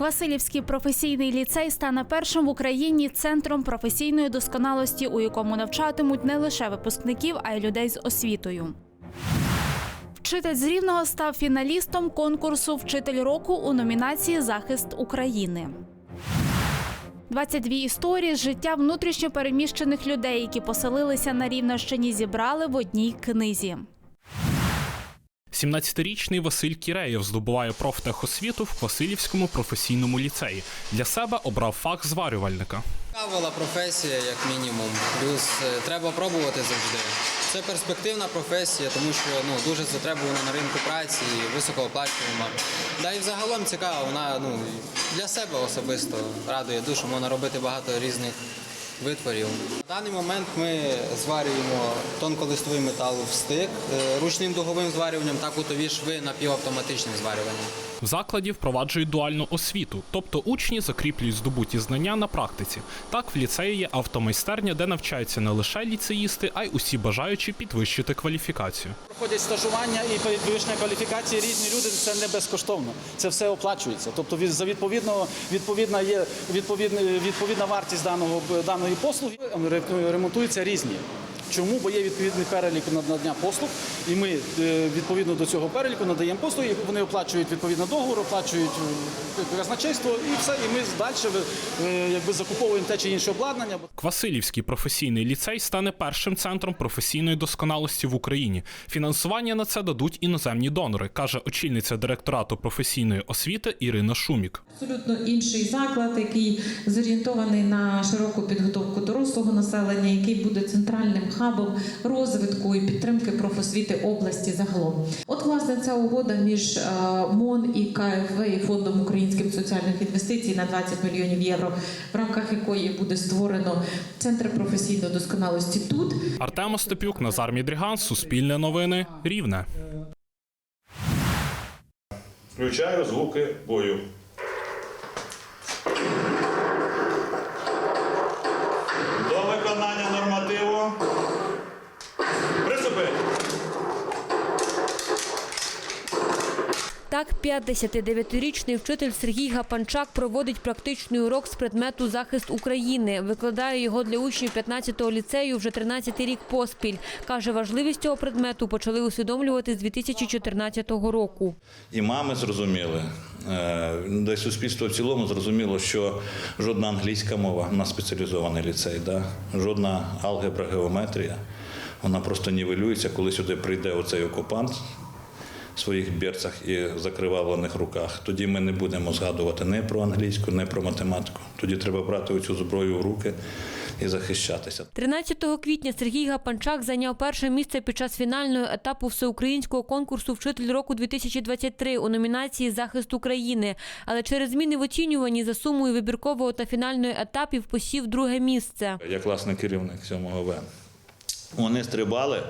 Квасилівський професійний ліцей стане першим в Україні центром професійної досконалості, у якому навчатимуть не лише випускників, а й людей з освітою. Вчитель з Рівного став фіналістом конкурсу Вчитель року у номінації Захист України. 22 історії з життя внутрішньо переміщених людей, які поселилися на Рівненщині, зібрали в одній книзі. 17-річний Василь Кіреєв здобуває профтехосвіту в Квасилівському професійному ліцеї. Для себе обрав фах зварювальника. Цікава професія, як мінімум. Плюс е, треба пробувати завжди. Це перспективна професія, тому що ну, дуже затребувана на ринку праці, і високооплачувана. Да і взагалом цікава, вона ну, для себе особисто радує душу, можна робити багато різних витворів. На даний момент ми зварюємо тонколистовий метал в стик е, ручним дуговим зварюванням та кутові шви напівавтоматичним зварюванням. В закладі впроваджують дуальну освіту, тобто учні закріплюють здобуті знання на практиці. Так, в ліцеї є автомайстерня, де навчаються не лише ліцеїсти, а й усі бажаючі підвищити кваліфікацію. Проходять стажування і підвищення кваліфікації різні люди. Це не безкоштовно. Це все оплачується. Тобто за відповідного відповідна є відповідна, відповідна вартість даного даної послуги. Ремонтуються різні. Чому? Бо є відповідний перелік на надання послуг, і ми е, відповідно до цього переліку надаємо послуги. і Вони оплачують відповідно договор, оплачують е, казначейство і все. І ми далі е, якби закуповуємо те чи інше обладнання. Квасилівський професійний ліцей стане першим центром професійної досконалості в Україні. Фінансування на це дадуть іноземні донори, каже очільниця директорату професійної освіти Ірина Шумік. Абсолютно інший заклад, який зорієнтований на широку підготовку дорослого населення, який буде центральним хабом розвитку і підтримки профосвіти області загалом. От власне ця угода між е, МОН і КФВ і фондом українських соціальних інвестицій на 20 мільйонів євро, в рамках якої буде створено центр професійної досконалості тут. Артем Остапюк, Назар Мідріган, Суспільне новини, Рівне. Включаю звуки бою. Так, 59-річний вчитель Сергій Гапанчак проводить практичний урок з предмету захист України. Викладає його для учнів 15-го ліцею вже 13-й рік поспіль. Каже, важливість цього предмету почали усвідомлювати з 2014 року. І мами зрозуміли, е, й суспільство в цілому зрозуміло, що жодна англійська мова, у нас спеціалізований ліцей, да? жодна алгебра, геометрія, вона просто нівелюється, коли сюди прийде оцей окупант своїх берцях і закривавлених руках. Тоді ми не будемо згадувати не про англійську, не про математику. Тоді треба брати оцю зброю в руки і захищатися. 13 квітня Сергій Гапанчак зайняв перше місце під час фінального етапу всеукраїнського конкурсу Вчитель року 2023 у номінації Захист України. Але через зміни в оцінюванні за сумою вибіркового та фінальної етапів посів друге місце. Я класний керівник 7 В. Вони стрибали,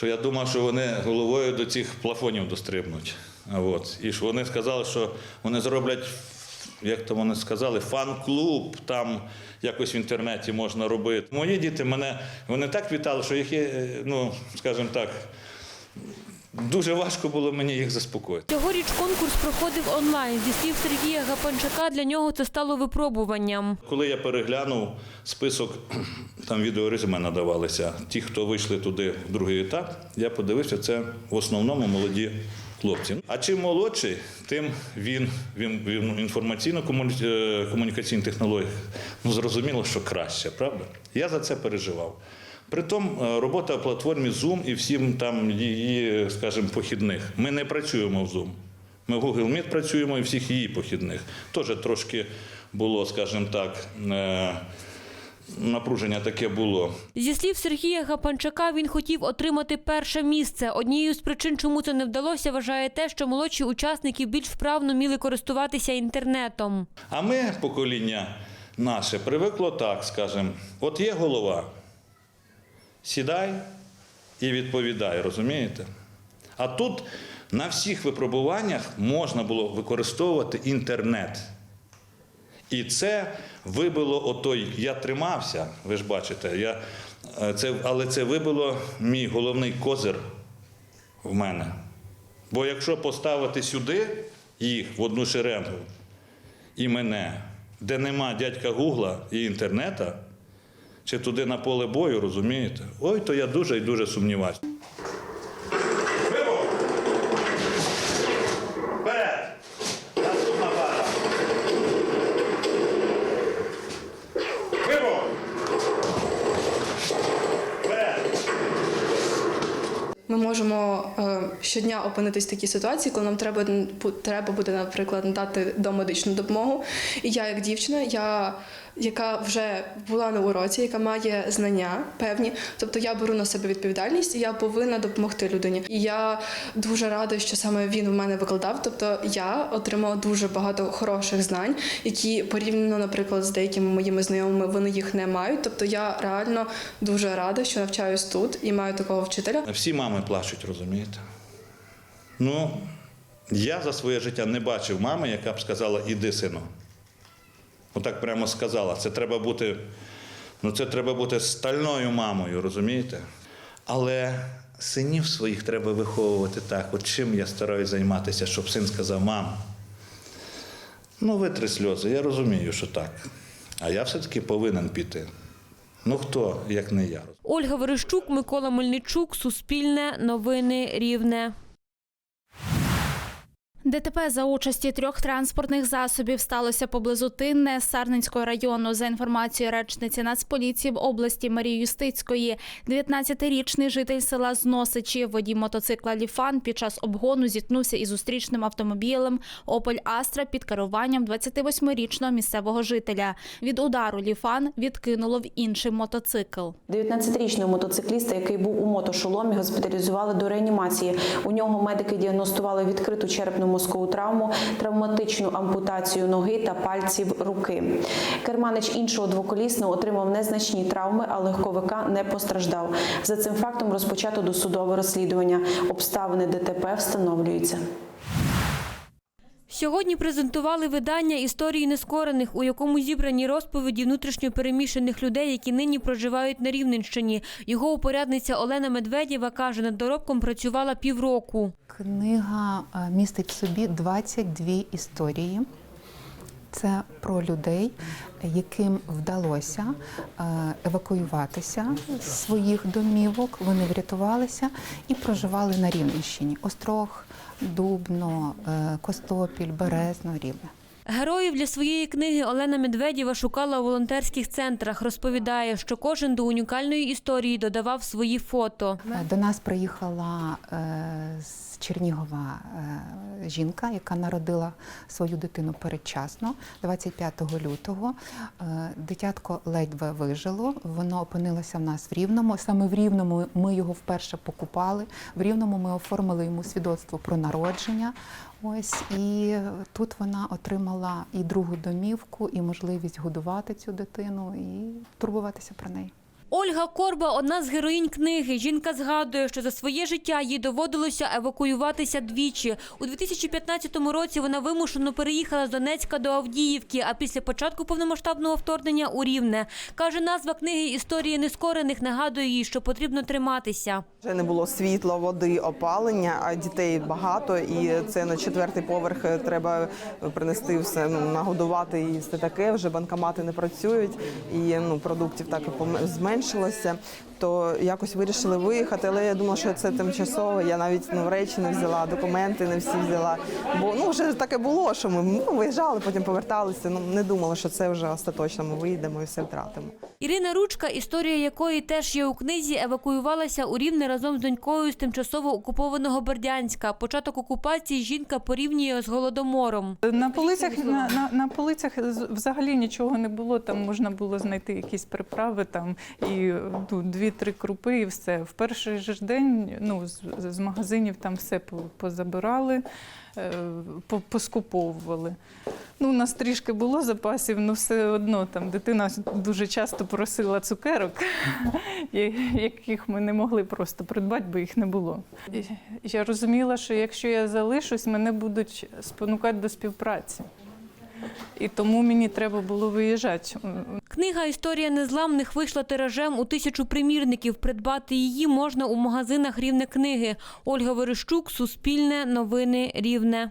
що я думав, що вони головою до цих плафонів дострибнуть. От. І ж вони сказали, що вони зроблять, як то вони сказали, фан-клуб, там якось в інтернеті можна робити. Мої діти мене вони так вітали, що їх е, ну, скажімо так, дуже важко було мені їх заспокоїти. Цьогоріч конкурс проходив онлайн. Зі слів Сергія Гапанчака, для нього це стало випробуванням. Коли я переглянув список, там відеорезюме надавалися, ті, хто вийшли туди в другий етап, я подивився, це в основному молоді хлопці. А чим молодший, тим він, він, він інформаційно-комунікаційних технологіях, ну зрозуміло, що краще, правда? Я за це переживав. Притом е, робота в платформі Zoom і всім там її, скажімо, похідних. Ми не працюємо в Zoom. Ми в Google Meet працюємо і всіх її похідних. Теж трошки було, скажімо так, е, напруження таке було. Зі слів Сергія Гапанчака, він хотів отримати перше місце. Однією з причин, чому це не вдалося, вважає те, що молодші учасники більш вправно міли користуватися інтернетом. А ми, покоління наше, привикло так, скажімо, от є голова, сідай і відповідай, розумієте? А тут на всіх випробуваннях можна було використовувати інтернет. І це вибило отой, я тримався, ви ж бачите, я, е, це, але це вибило мій головний козир в мене. Бо якщо поставити сюди їх в одну шеренгу, і мене, де нема дядька Гугла і інтернета, чи туди на поле бою, розумієте? Ой, то я дуже і дуже сумніваюся. Щодня опинитись в такій ситуації, коли нам треба треба буде, наприклад, надати домедичну допомогу. І я, як дівчина, я яка вже була на уроці, яка має знання певні, тобто я беру на себе відповідальність, і я повинна допомогти людині. І я дуже рада, що саме він в мене викладав. Тобто я отримала дуже багато хороших знань, які порівняно, наприклад, з деякими моїми знайомими, вони їх не мають. Тобто я реально дуже рада, що навчаюсь тут і маю такого вчителя. Всі мами плачуть, розумієте? Ну, я за своє життя не бачив мами, яка б сказала, іди, сину. Отак прямо сказала. Це треба бути, ну це треба бути стальною мамою, розумієте? Але синів своїх треба виховувати так. От чим я стараюсь займатися, щоб син сказав, мам, ну витри сльози, я розумію, що так. А я все-таки повинен піти. Ну хто, як не я? Ольга Верещук, Микола Мельничук, Суспільне, Новини Рівне. ДТП за участі трьох транспортних засобів сталося поблизу Тинне Сарненського району. За інформацією речниці Нацполіції в області Марії Юстицької, 19-річний житель села Зносичі, водій мотоцикла Ліфан під час обгону зіткнувся із зустрічним автомобілем Опель Астра під керуванням 28-річного місцевого жителя. Від удару Ліфан відкинуло в інший мотоцикл. 19-річного мотоцикліста, який був у мотошоломі, госпіталізували до реанімації. У нього медики діагностували відкриту черепну мозкову травму, травматичну ампутацію ноги та пальців руки. Керманич іншого двоколісного отримав незначні травми, а легковика не постраждав. За цим фактом розпочато досудове розслідування. Обставини ДТП встановлюються. Сьогодні презентували видання історії нескорених, у якому зібрані розповіді внутрішньопереміщених людей, які нині проживають на Рівненщині. Його упорядниця Олена Медведєва каже, над доробком працювала півроку. Книга е, містить в собі 22 історії. Це про людей, яким вдалося е, евакуюватися з своїх домівок. Вони врятувалися і проживали на Рівненщині. Острог, Дубно, е, Костопіль, Березно, Рівне. Героїв для своєї книги Олена Медведєва шукала у волонтерських центрах. Розповідає, що кожен до унікальної історії додавав свої фото. До нас приїхала е, з Чернігова е, жінка, яка народила свою дитину передчасно, 25 лютого. Е, Дитятко ледве вижило. Воно опинилося в нас в Рівному. Саме в Рівному ми його вперше покупали. В Рівному ми оформили йому свідоцтво про народження. Ось і тут вона отримала і другу домівку, і можливість годувати цю дитину і турбуватися про неї. Ольга Корба одна з героїнь книги. Жінка згадує, що за своє життя їй доводилося евакуюватися двічі. У 2015 році вона вимушено переїхала з Донецька до Авдіївки, а після початку повномасштабного вторгнення у Рівне. Каже, назва книги Історії нескорених нагадує їй, що потрібно триматися. Вже не було світла, води, опалення, а дітей багато, і це на четвертий поверх треба принести все, ну, нагодувати і все таке. Вже банкомати не працюють, і ну продуктів так і пом- зменшилося. То якось вирішили виїхати, але я думала, що це тимчасово. Я навіть ну речі не взяла, документи не всі взяла. Бо ну вже таке було, що ми ну, виїжджали, потім поверталися. Ну не думала, що це вже остаточно. Ми виїдемо і все втратимо. Ірина Ручка, історія якої теж є у книзі, евакуювалася у Рівне разом з донькою з тимчасово окупованого Бердянська. Початок окупації жінка порівнює з голодомором. На полицях на, на, на полицях з- взагалі нічого не було. Там можна було знайти якісь приправи, там і ну, дві-три крупи, і все. В перший же день ну, з, з магазинів там все позабирали, е, по- поскуповували. Ну, у нас трішки було запасів, але все одно там дитина дуже часто просила цукерок, яких ми не могли просто придбати, бо їх не було. Я розуміла, що якщо я залишусь, мене будуть спонукати до співпраці. І тому мені треба було виїжджати. Книга Історія незламних вийшла тиражем у тисячу примірників. Придбати її можна у магазинах рівне книги. Ольга Верещук, Суспільне, Новини Рівне.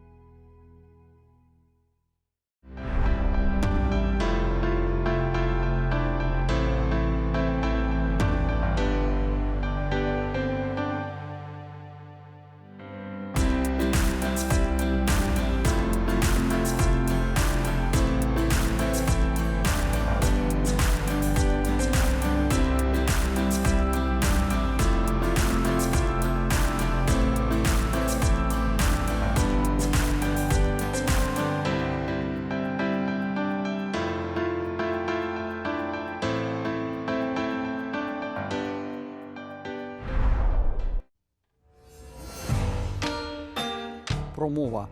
Промова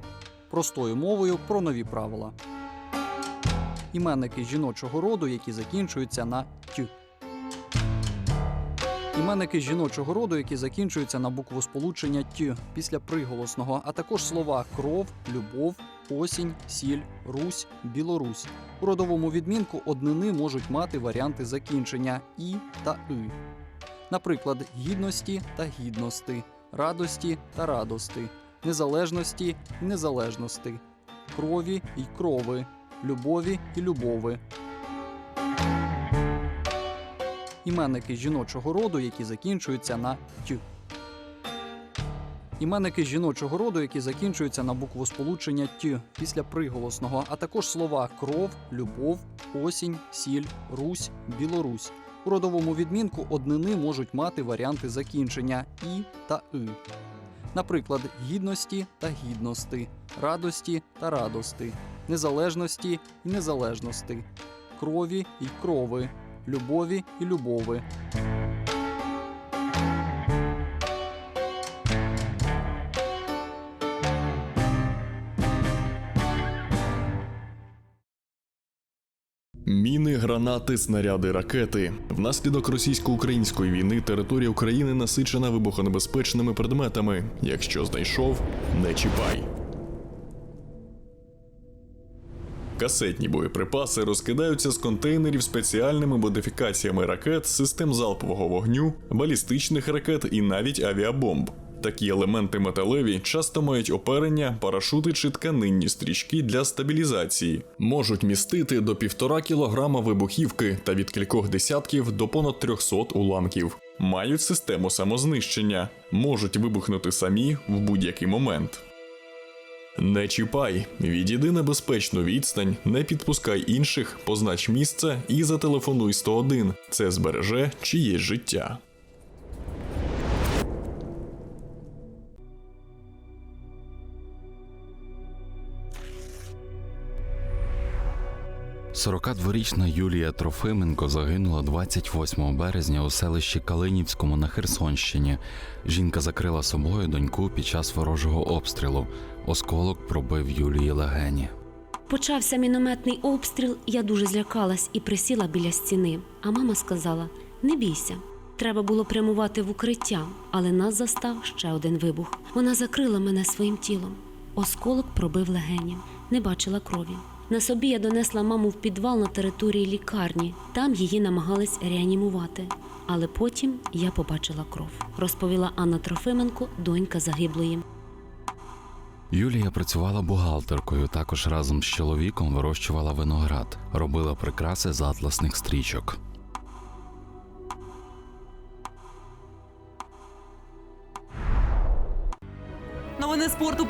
простою мовою про нові правила. Іменники жіночого роду, які закінчуються на тю. Іменники жіночого роду, які закінчуються на букву сполучення тю після приголосного, а також слова кров, любов, осінь, сіль, русь, білорусь. У родовому відмінку однини можуть мати варіанти закінчення і та и. Наприклад, гідності та гідності, радості та радости, незалежності і незалежності, крові й крови, любові і любови. Іменники жіночого роду, які закінчуються на тю. Іменники жіночого роду, які закінчуються на букву сполучення тю після приголосного, а також слова кров, любов, осінь, сіль, русь, білорусь. У родовому відмінку однини можуть мати варіанти закінчення і та и. Наприклад, гідності та гідності, радості та радости, незалежності і незалежності, крові й крови, любові і любови. Гранати, снаряди, ракети. Внаслідок російсько-української війни територія України насичена вибухонебезпечними предметами. Якщо знайшов, не чіпай. Касетні боєприпаси розкидаються з контейнерів спеціальними модифікаціями ракет, систем залпового вогню, балістичних ракет і навіть авіабомб. Такі елементи металеві часто мають оперення, парашути чи тканинні стрічки для стабілізації, можуть містити до півтора кілограма вибухівки та від кількох десятків до понад 300 уламків. Мають систему самознищення, можуть вибухнути самі в будь-який момент. Не чіпай, відійди на безпечну відстань, не підпускай інших, познач місце і зателефонуй 101. Це збереже чиєсь життя. – 42-річна Юлія Трофименко загинула 28 березня у селищі Калинівському на Херсонщині. Жінка закрила собою доньку під час ворожого обстрілу. Осколок пробив Юлії легені. Почався мінометний обстріл, я дуже злякалась і присіла біля стіни. А мама сказала: не бійся. Треба було прямувати в укриття, але нас застав ще один вибух. Вона закрила мене своїм тілом. Осколок пробив легені, не бачила крові. На собі я донесла маму в підвал на території лікарні. Там її намагались реанімувати. Але потім я побачила кров, розповіла Анна Трофименко, донька загиблої. Юлія працювала бухгалтеркою. Також разом з чоловіком вирощувала виноград, робила прикраси з атласних стрічок. Новини спорту в